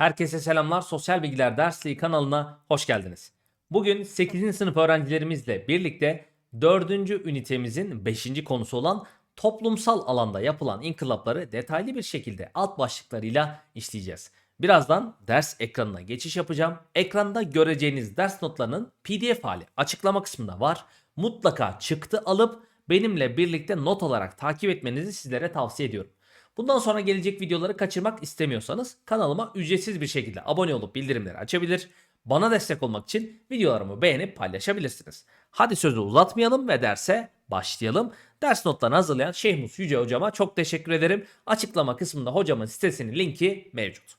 Herkese selamlar. Sosyal Bilgiler Dersliği kanalına hoş geldiniz. Bugün 8. sınıf öğrencilerimizle birlikte 4. ünitemizin 5. konusu olan toplumsal alanda yapılan inkılapları detaylı bir şekilde alt başlıklarıyla işleyeceğiz. Birazdan ders ekranına geçiş yapacağım. Ekranda göreceğiniz ders notlarının PDF hali açıklama kısmında var. Mutlaka çıktı alıp benimle birlikte not olarak takip etmenizi sizlere tavsiye ediyorum. Bundan sonra gelecek videoları kaçırmak istemiyorsanız kanalıma ücretsiz bir şekilde abone olup bildirimleri açabilir. Bana destek olmak için videolarımı beğenip paylaşabilirsiniz. Hadi sözü uzatmayalım ve derse başlayalım. Ders notlarını hazırlayan Şehmus Yüce hocama çok teşekkür ederim. Açıklama kısmında hocamın sitesinin linki mevcut.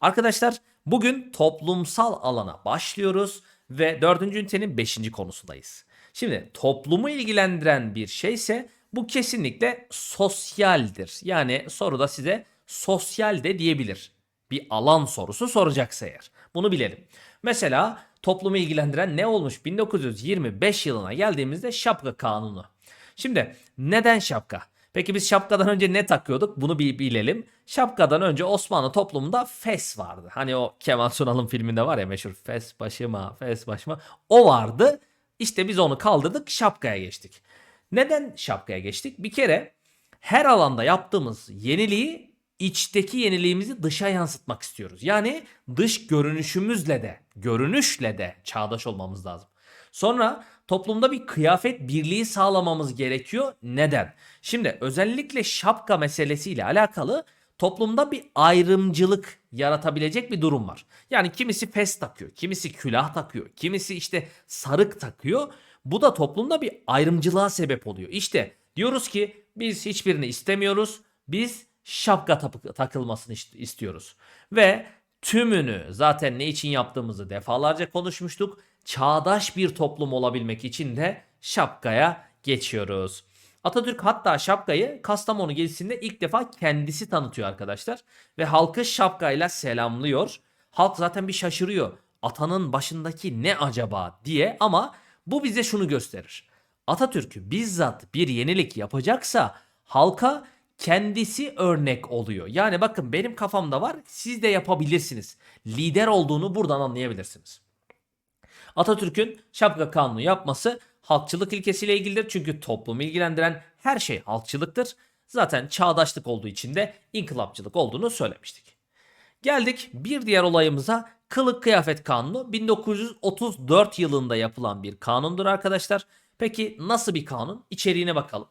Arkadaşlar bugün toplumsal alana başlıyoruz ve 4. ünitenin 5. konusundayız. Şimdi toplumu ilgilendiren bir şeyse bu kesinlikle sosyaldir. Yani soruda size sosyal de diyebilir. Bir alan sorusu soracaksa eğer. Bunu bilelim. Mesela toplumu ilgilendiren ne olmuş 1925 yılına geldiğimizde şapka kanunu. Şimdi neden şapka? Peki biz şapkadan önce ne takıyorduk? Bunu bir bilelim. Şapkadan önce Osmanlı toplumunda fes vardı. Hani o Kemal Sunal'ın filminde var ya meşhur fes başıma, fes başıma. O vardı. İşte biz onu kaldırdık şapkaya geçtik. Neden şapkaya geçtik? Bir kere her alanda yaptığımız yeniliği içteki yeniliğimizi dışa yansıtmak istiyoruz. Yani dış görünüşümüzle de, görünüşle de çağdaş olmamız lazım. Sonra toplumda bir kıyafet birliği sağlamamız gerekiyor. Neden? Şimdi özellikle şapka meselesiyle alakalı toplumda bir ayrımcılık yaratabilecek bir durum var. Yani kimisi fes takıyor, kimisi külah takıyor, kimisi işte sarık takıyor. Bu da toplumda bir ayrımcılığa sebep oluyor. İşte diyoruz ki biz hiçbirini istemiyoruz. Biz şapka takılmasını ist- istiyoruz. Ve tümünü zaten ne için yaptığımızı defalarca konuşmuştuk. Çağdaş bir toplum olabilmek için de şapkaya geçiyoruz. Atatürk hatta şapkayı Kastamonu gezisinde ilk defa kendisi tanıtıyor arkadaşlar. Ve halkı şapkayla selamlıyor. Halk zaten bir şaşırıyor. Atanın başındaki ne acaba diye ama bu bize şunu gösterir. Atatürk bizzat bir yenilik yapacaksa halka kendisi örnek oluyor. Yani bakın benim kafamda var siz de yapabilirsiniz. Lider olduğunu buradan anlayabilirsiniz. Atatürk'ün şapka kanunu yapması halkçılık ilkesiyle ilgilidir. Çünkü toplumu ilgilendiren her şey halkçılıktır. Zaten çağdaşlık olduğu için de inkılapçılık olduğunu söylemiştik. Geldik bir diğer olayımıza kılık kıyafet kanunu 1934 yılında yapılan bir kanundur arkadaşlar. Peki nasıl bir kanun? İçeriğine bakalım.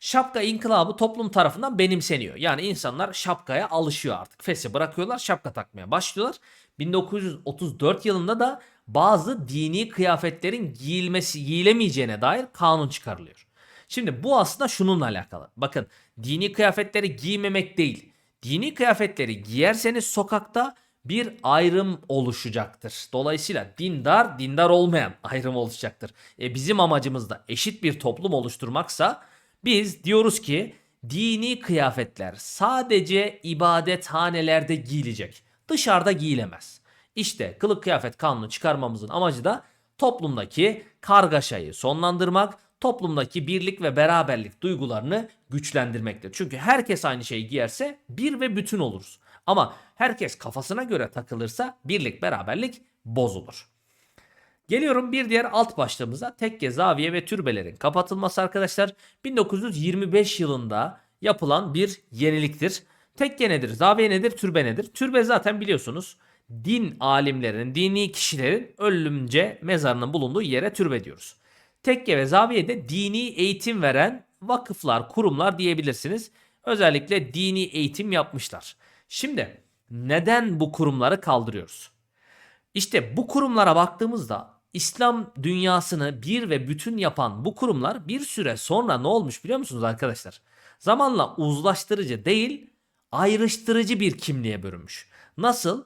Şapka inkılabı toplum tarafından benimseniyor. Yani insanlar şapkaya alışıyor artık. Fesi bırakıyorlar şapka takmaya başlıyorlar. 1934 yılında da bazı dini kıyafetlerin giyilmesi giyilemeyeceğine dair kanun çıkarılıyor. Şimdi bu aslında şununla alakalı. Bakın dini kıyafetleri giymemek değil. Dini kıyafetleri giyerseniz sokakta bir ayrım oluşacaktır. Dolayısıyla dindar, dindar olmayan ayrım oluşacaktır. E bizim amacımız da eşit bir toplum oluşturmaksa biz diyoruz ki dini kıyafetler sadece ibadethanelerde giyilecek. Dışarıda giyilemez. İşte kılık kıyafet kanunu çıkarmamızın amacı da toplumdaki kargaşayı sonlandırmak, toplumdaki birlik ve beraberlik duygularını güçlendirmektir. Çünkü herkes aynı şeyi giyerse bir ve bütün oluruz. Ama herkes kafasına göre takılırsa birlik beraberlik bozulur. Geliyorum bir diğer alt başlığımıza tekke, zaviye ve türbelerin kapatılması arkadaşlar. 1925 yılında yapılan bir yeniliktir. Tekke nedir, zaviye nedir, türbe nedir? Türbe zaten biliyorsunuz din alimlerinin, dini kişilerin ölümce mezarının bulunduğu yere türbe diyoruz. Tekke ve zaviye de dini eğitim veren vakıflar, kurumlar diyebilirsiniz. Özellikle dini eğitim yapmışlar. Şimdi neden bu kurumları kaldırıyoruz? İşte bu kurumlara baktığımızda İslam dünyasını bir ve bütün yapan bu kurumlar bir süre sonra ne olmuş biliyor musunuz arkadaşlar? Zamanla uzlaştırıcı değil ayrıştırıcı bir kimliğe bürünmüş. Nasıl?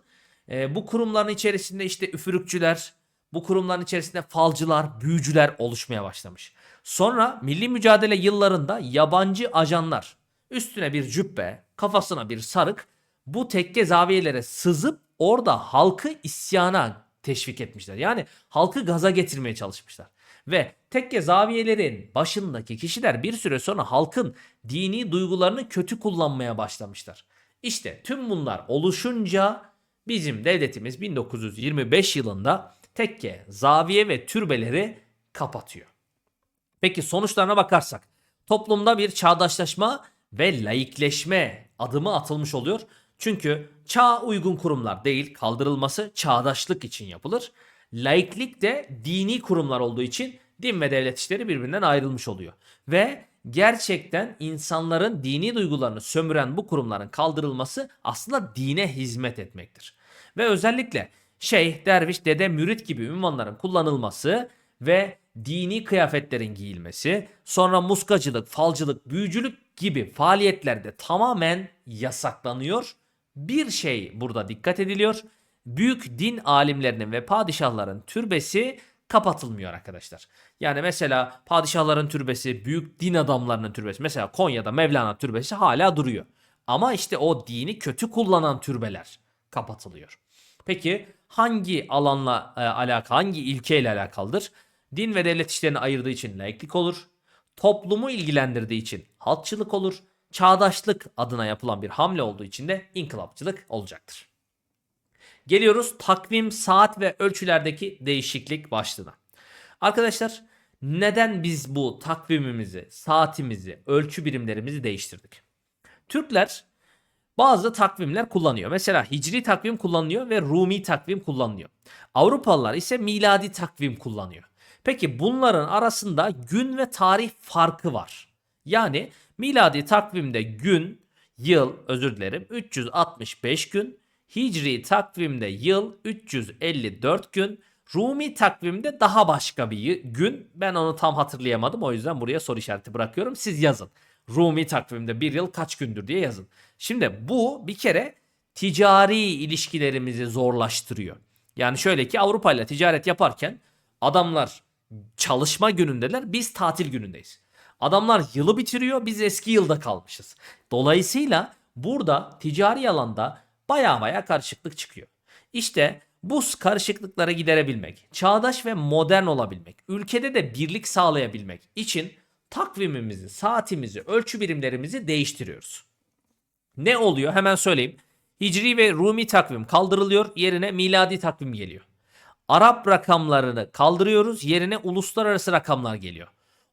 Ee, bu kurumların içerisinde işte üfürükçüler, bu kurumların içerisinde falcılar, büyücüler oluşmaya başlamış. Sonra milli mücadele yıllarında yabancı ajanlar üstüne bir cübbe, kafasına bir sarık bu tekke zaviyelere sızıp orada halkı isyana teşvik etmişler. Yani halkı gaza getirmeye çalışmışlar. Ve tekke zaviyelerin başındaki kişiler bir süre sonra halkın dini duygularını kötü kullanmaya başlamışlar. İşte tüm bunlar oluşunca bizim devletimiz 1925 yılında tekke, zaviye ve türbeleri kapatıyor. Peki sonuçlarına bakarsak toplumda bir çağdaşlaşma ve laikleşme adımı atılmış oluyor. Çünkü çağa uygun kurumlar değil kaldırılması çağdaşlık için yapılır. Laiklik de dini kurumlar olduğu için din ve devlet işleri birbirinden ayrılmış oluyor. Ve gerçekten insanların dini duygularını sömüren bu kurumların kaldırılması aslında dine hizmet etmektir. Ve özellikle şeyh, derviş, dede, mürit gibi ünvanların kullanılması ve dini kıyafetlerin giyilmesi, sonra muskacılık, falcılık, büyücülük gibi faaliyetlerde tamamen yasaklanıyor. Bir şey burada dikkat ediliyor. Büyük din alimlerinin ve padişahların türbesi kapatılmıyor arkadaşlar. Yani mesela padişahların türbesi, büyük din adamlarının türbesi, mesela Konya'da Mevlana türbesi hala duruyor. Ama işte o dini kötü kullanan türbeler kapatılıyor. Peki hangi alanla e, alaka, hangi ilkeyle alakalıdır? Din ve devlet işlerini ayırdığı için laiklik olur. Toplumu ilgilendirdiği için halkçılık olur. Çağdaşlık adına yapılan bir hamle olduğu için de inkılapçılık olacaktır. Geliyoruz takvim, saat ve ölçülerdeki değişiklik başlığına. Arkadaşlar neden biz bu takvimimizi, saatimizi, ölçü birimlerimizi değiştirdik? Türkler bazı takvimler kullanıyor. Mesela hicri takvim kullanılıyor ve Rumi takvim kullanılıyor. Avrupalılar ise miladi takvim kullanıyor. Peki bunların arasında gün ve tarih farkı var. Yani miladi takvimde gün, yıl özür dilerim 365 gün, hicri takvimde yıl 354 gün, Rumi takvimde daha başka bir gün. Ben onu tam hatırlayamadım o yüzden buraya soru işareti bırakıyorum. Siz yazın. Rumi takvimde bir yıl kaç gündür diye yazın. Şimdi bu bir kere ticari ilişkilerimizi zorlaştırıyor. Yani şöyle ki Avrupa ile ticaret yaparken adamlar çalışma günündeler biz tatil günündeyiz. Adamlar yılı bitiriyor biz eski yılda kalmışız. Dolayısıyla burada ticari alanda baya baya karışıklık çıkıyor. İşte bu karışıklıklara giderebilmek, çağdaş ve modern olabilmek, ülkede de birlik sağlayabilmek için takvimimizi, saatimizi, ölçü birimlerimizi değiştiriyoruz. Ne oluyor? Hemen söyleyeyim. Hicri ve Rumi takvim kaldırılıyor, yerine miladi takvim geliyor. Arap rakamlarını kaldırıyoruz, yerine uluslararası rakamlar geliyor.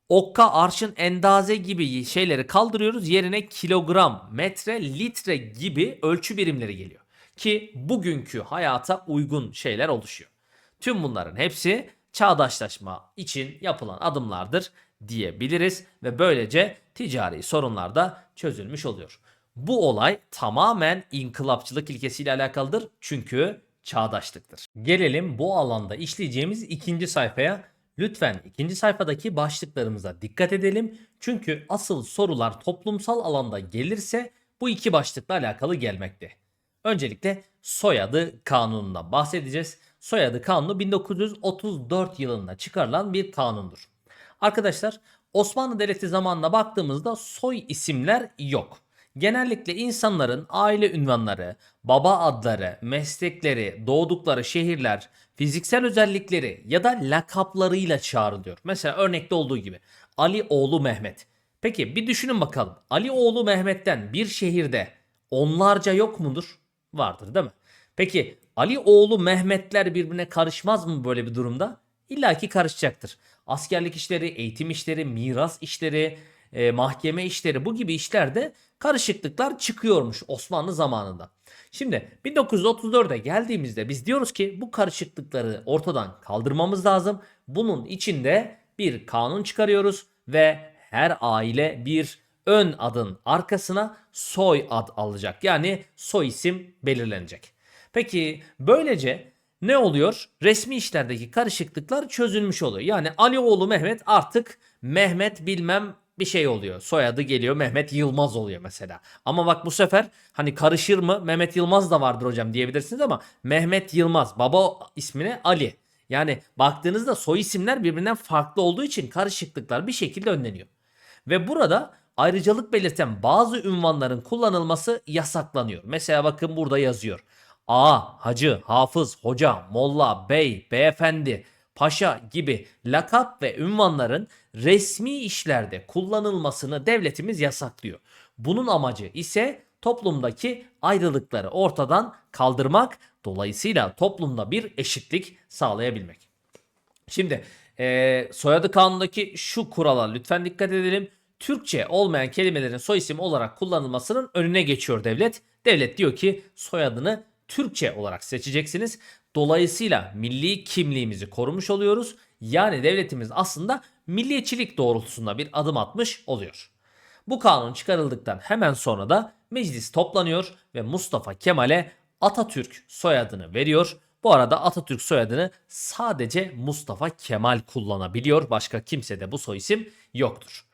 Okka, arşın, endaze gibi şeyleri kaldırıyoruz, yerine kilogram, metre, litre gibi ölçü birimleri geliyor. Ki bugünkü hayata uygun şeyler oluşuyor. Tüm bunların hepsi çağdaşlaşma için yapılan adımlardır diyebiliriz ve böylece ticari sorunlar da çözülmüş oluyor. Bu olay tamamen inkılapçılık ilkesiyle alakalıdır çünkü çağdaşlıktır. Gelelim bu alanda işleyeceğimiz ikinci sayfaya. Lütfen ikinci sayfadaki başlıklarımıza dikkat edelim. Çünkü asıl sorular toplumsal alanda gelirse bu iki başlıkla alakalı gelmekte. Öncelikle soyadı kanunundan bahsedeceğiz. Soyadı kanunu 1934 yılında çıkarılan bir kanundur. Arkadaşlar Osmanlı Devleti zamanına baktığımızda soy isimler yok. Genellikle insanların aile ünvanları, baba adları, meslekleri, doğdukları şehirler, fiziksel özellikleri ya da lakaplarıyla çağrılıyor. Mesela örnekte olduğu gibi Ali oğlu Mehmet. Peki bir düşünün bakalım. Ali oğlu Mehmet'ten bir şehirde onlarca yok mudur? Vardır değil mi? Peki Ali oğlu Mehmetler birbirine karışmaz mı böyle bir durumda? İlla ki karışacaktır. Askerlik işleri, eğitim işleri, miras işleri, e, mahkeme işleri bu gibi işlerde karışıklıklar çıkıyormuş Osmanlı zamanında. Şimdi 1934'e geldiğimizde biz diyoruz ki bu karışıklıkları ortadan kaldırmamız lazım. Bunun içinde bir kanun çıkarıyoruz ve her aile bir ön adın arkasına soy ad alacak. Yani soy isim belirlenecek. Peki böylece ne oluyor? Resmi işlerdeki karışıklıklar çözülmüş oluyor. Yani Alioğlu Mehmet artık Mehmet bilmem bir şey oluyor. Soyadı geliyor Mehmet Yılmaz oluyor mesela. Ama bak bu sefer hani karışır mı? Mehmet Yılmaz da vardır hocam diyebilirsiniz ama Mehmet Yılmaz baba ismine Ali. Yani baktığınızda soy isimler birbirinden farklı olduğu için karışıklıklar bir şekilde önleniyor. Ve burada ayrıcalık belirten bazı ünvanların kullanılması yasaklanıyor. Mesela bakın burada yazıyor. A, hacı, hafız, hoca, molla, bey, beyefendi, paşa gibi lakap ve ünvanların resmi işlerde kullanılmasını devletimiz yasaklıyor. Bunun amacı ise toplumdaki ayrılıkları ortadan kaldırmak, dolayısıyla toplumda bir eşitlik sağlayabilmek. Şimdi eee, soyadı kanundaki şu kurala lütfen dikkat edelim. Türkçe olmayan kelimelerin soy isim olarak kullanılmasının önüne geçiyor devlet. Devlet diyor ki soyadını Türkçe olarak seçeceksiniz. Dolayısıyla milli kimliğimizi korumuş oluyoruz. Yani devletimiz aslında milliyetçilik doğrultusunda bir adım atmış oluyor. Bu kanun çıkarıldıktan hemen sonra da meclis toplanıyor ve Mustafa Kemal'e Atatürk soyadını veriyor. Bu arada Atatürk soyadını sadece Mustafa Kemal kullanabiliyor. Başka kimse de bu soyisim yoktur.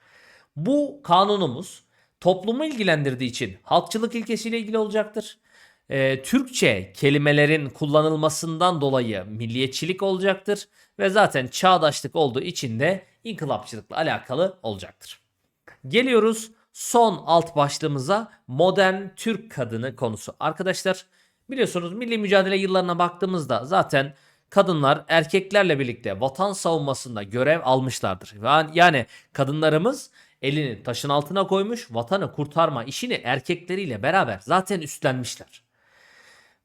Bu kanunumuz toplumu ilgilendirdiği için halkçılık ilkesiyle ilgili olacaktır. Ee, Türkçe kelimelerin kullanılmasından dolayı milliyetçilik olacaktır ve zaten çağdaşlık olduğu için de inkılapçılıkla alakalı olacaktır. Geliyoruz son alt başlığımıza modern Türk kadını konusu. Arkadaşlar biliyorsunuz milli mücadele yıllarına baktığımızda zaten kadınlar erkeklerle birlikte vatan savunmasında görev almışlardır. Yani kadınlarımız elini taşın altına koymuş vatanı kurtarma işini erkekleriyle beraber zaten üstlenmişler.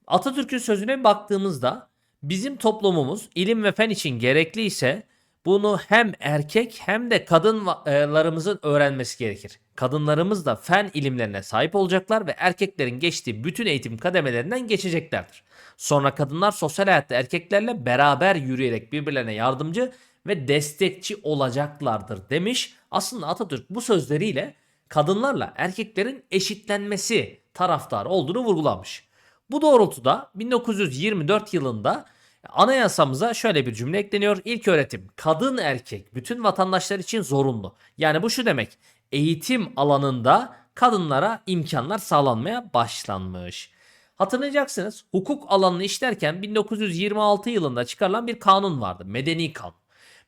Atatürk'ün sözüne baktığımızda bizim toplumumuz ilim ve fen için gerekliyse bunu hem erkek hem de kadınlarımızın öğrenmesi gerekir. Kadınlarımız da fen ilimlerine sahip olacaklar ve erkeklerin geçtiği bütün eğitim kademelerinden geçeceklerdir. Sonra kadınlar sosyal hayatta erkeklerle beraber yürüyerek birbirlerine yardımcı ve destekçi olacaklardır demiş. Aslında Atatürk bu sözleriyle kadınlarla erkeklerin eşitlenmesi taraftarı olduğunu vurgulamış. Bu doğrultuda 1924 yılında anayasamıza şöyle bir cümle ekleniyor. İlk öğretim kadın erkek bütün vatandaşlar için zorunlu. Yani bu şu demek. Eğitim alanında kadınlara imkanlar sağlanmaya başlanmış. Hatırlayacaksınız hukuk alanını işlerken 1926 yılında çıkarılan bir kanun vardı. Medeni kanun.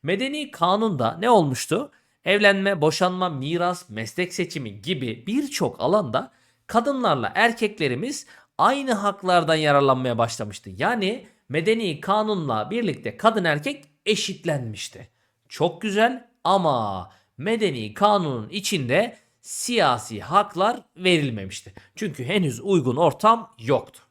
Medeni kanunda ne olmuştu? Evlenme, boşanma, miras, meslek seçimi gibi birçok alanda kadınlarla erkeklerimiz aynı haklardan yararlanmaya başlamıştı. Yani medeni kanunla birlikte kadın erkek eşitlenmişti. Çok güzel ama medeni kanunun içinde siyasi haklar verilmemişti. Çünkü henüz uygun ortam yoktu.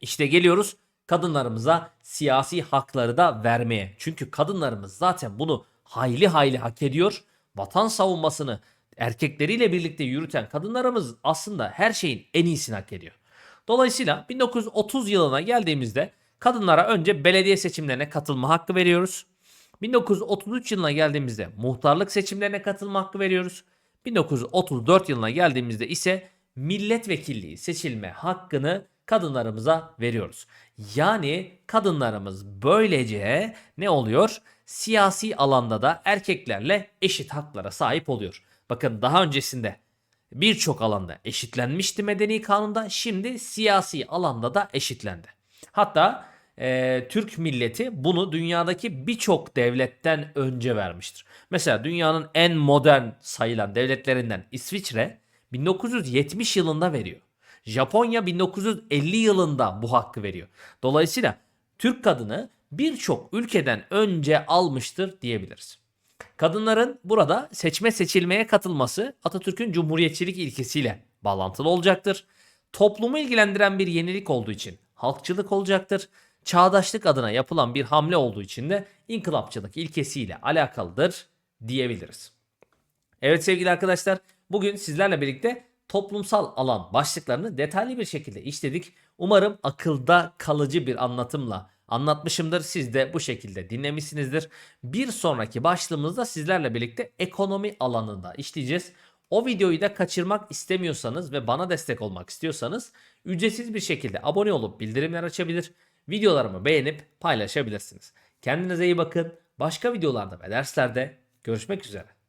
İşte geliyoruz kadınlarımıza siyasi hakları da vermeye. Çünkü kadınlarımız zaten bunu hayli hayli hak ediyor. Vatan savunmasını erkekleriyle birlikte yürüten kadınlarımız aslında her şeyin en iyisini hak ediyor. Dolayısıyla 1930 yılına geldiğimizde kadınlara önce belediye seçimlerine katılma hakkı veriyoruz. 1933 yılına geldiğimizde muhtarlık seçimlerine katılma hakkı veriyoruz. 1934 yılına geldiğimizde ise milletvekilliği seçilme hakkını kadınlarımıza veriyoruz. Yani kadınlarımız böylece ne oluyor? Siyasi alanda da erkeklerle eşit haklara sahip oluyor. Bakın daha öncesinde birçok alanda eşitlenmişti medeni kanunda şimdi siyasi alanda da eşitlendi. Hatta e, Türk milleti bunu dünyadaki birçok devletten önce vermiştir. Mesela dünyanın en modern sayılan devletlerinden İsviçre 1970 yılında veriyor. Japonya 1950 yılında bu hakkı veriyor. Dolayısıyla Türk kadını birçok ülkeden önce almıştır diyebiliriz. Kadınların burada seçme seçilmeye katılması Atatürk'ün cumhuriyetçilik ilkesiyle bağlantılı olacaktır. Toplumu ilgilendiren bir yenilik olduğu için halkçılık olacaktır. Çağdaşlık adına yapılan bir hamle olduğu için de inkılapçılık ilkesiyle alakalıdır diyebiliriz. Evet sevgili arkadaşlar bugün sizlerle birlikte toplumsal alan başlıklarını detaylı bir şekilde işledik. Umarım akılda kalıcı bir anlatımla anlatmışımdır. Siz de bu şekilde dinlemişsinizdir. Bir sonraki başlığımızda sizlerle birlikte ekonomi alanında işleyeceğiz. O videoyu da kaçırmak istemiyorsanız ve bana destek olmak istiyorsanız ücretsiz bir şekilde abone olup bildirimler açabilir. Videolarımı beğenip paylaşabilirsiniz. Kendinize iyi bakın. Başka videolarda ve derslerde görüşmek üzere.